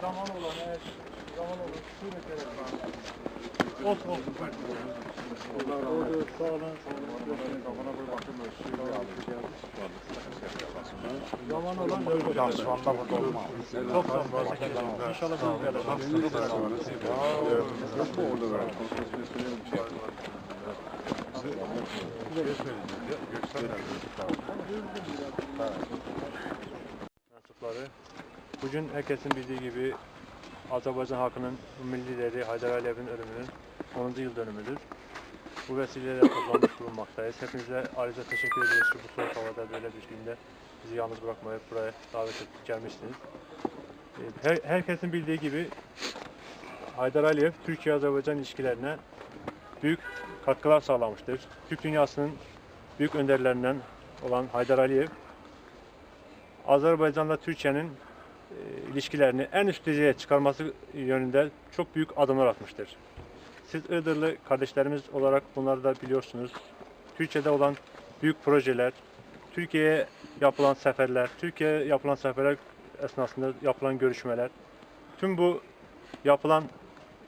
Zaman olan eğer zaman olan suretlere Olsun olsun. Orada sağ olun. Zaman olan öyle. Ya şu anda burada olmaz. Çok sağ olun. Teşekkür ederim. İnşallah bunu Yok mu orada böyle? mensupları. Bugün herkesin bildiği gibi Azerbaycan halkının milli lideri Haydar Aliyev'in ölümünün 10. yıl dönümüdür. Bu vesileyle toplanmış bulunmaktayız. Hepinize ayrıca teşekkür ederiz ki bu soğuk havada böyle bir bizi yalnız bırakmayıp buraya davet edip gelmişsiniz. Ee, Her, herkesin bildiği gibi Haydar Aliyev Türkiye-Azerbaycan ilişkilerine büyük katkılar sağlamıştır. Türk dünyasının büyük önderlerinden olan Haydar Aliyev Azerbaycan'la Türkiye'nin ilişkilerini en üst düzeye çıkarması yönünde çok büyük adımlar atmıştır. Siz Iğdırlı kardeşlerimiz olarak bunları da biliyorsunuz. Türkiye'de olan büyük projeler, Türkiye'ye yapılan seferler, Türkiye'ye yapılan seferler esnasında yapılan görüşmeler, tüm bu yapılan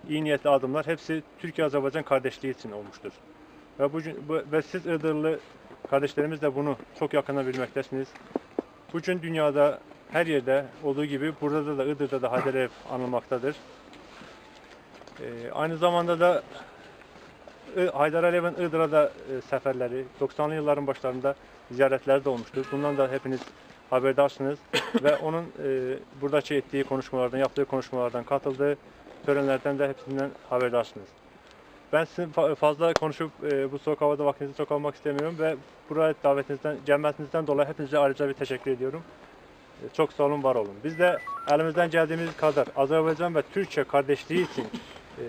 iyi niyetli adımlar hepsi Türkiye-Azerbaycan kardeşliği için olmuştur. Ve, bu, ve siz Iğdırlı kardeşlerimiz de bunu çok yakından bilmektesiniz. Bugün dünyada her yerde olduğu gibi burada da Iğdır'da da Haydar anılmaktadır. Ee, aynı zamanda da Haydar Aliyev'in Iğdır'a da e, seferleri 90'lı yılların başlarında ziyaretleri de olmuştur. Bundan da hepiniz haberdarsınız ve onun e, buradaki ettiği konuşmalardan, yaptığı konuşmalardan, katıldığı törenlerden de hepsinden haberdarsınız. Ben sizin fa- fazla konuşup e, bu soğuk havada vaktinizi çok almak istemiyorum ve buraya davetinizden, gelmesinizden dolayı hepinize ayrıca bir teşekkür ediyorum. Çok sağ olun, var olun. Biz de elimizden geldiğimiz kadar Azerbaycan ve Türkiye kardeşliği için e,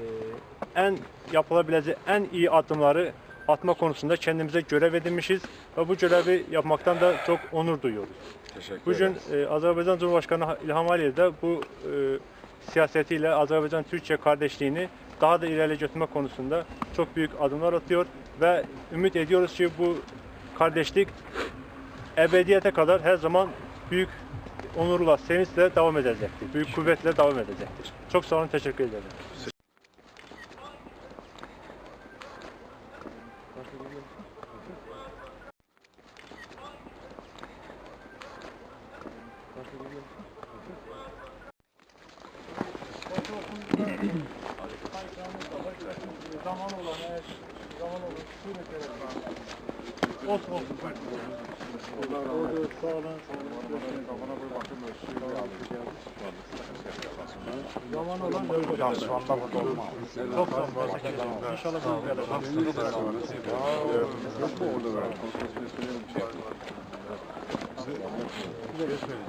en yapılabilecek en iyi adımları atma konusunda kendimize görev edinmişiz ve bu görevi yapmaktan da çok onur duyuyoruz. Teşekkür Bugün e, Azerbaycan Cumhurbaşkanı İlham Aliyev de bu e, siyasetiyle Azerbaycan-Türkiye kardeşliğini daha da ileri götürme konusunda çok büyük adımlar atıyor ve ümit ediyoruz ki bu kardeşlik ebediyete kadar her zaman büyük onurla, sevinçle devam edecektir. Büyük kuvvetle devam edecektir. Çok sağ olun, teşekkür ederim. Zaman olan zaman olan suretlere Olsun olsun. Orada sağ olun. Zaman olan öyle. Ya şu anda burada olmaz. Çok sağ olun. Teşekkür ederim. İnşallah bunu Yok mu orada böyle? Gösterelim.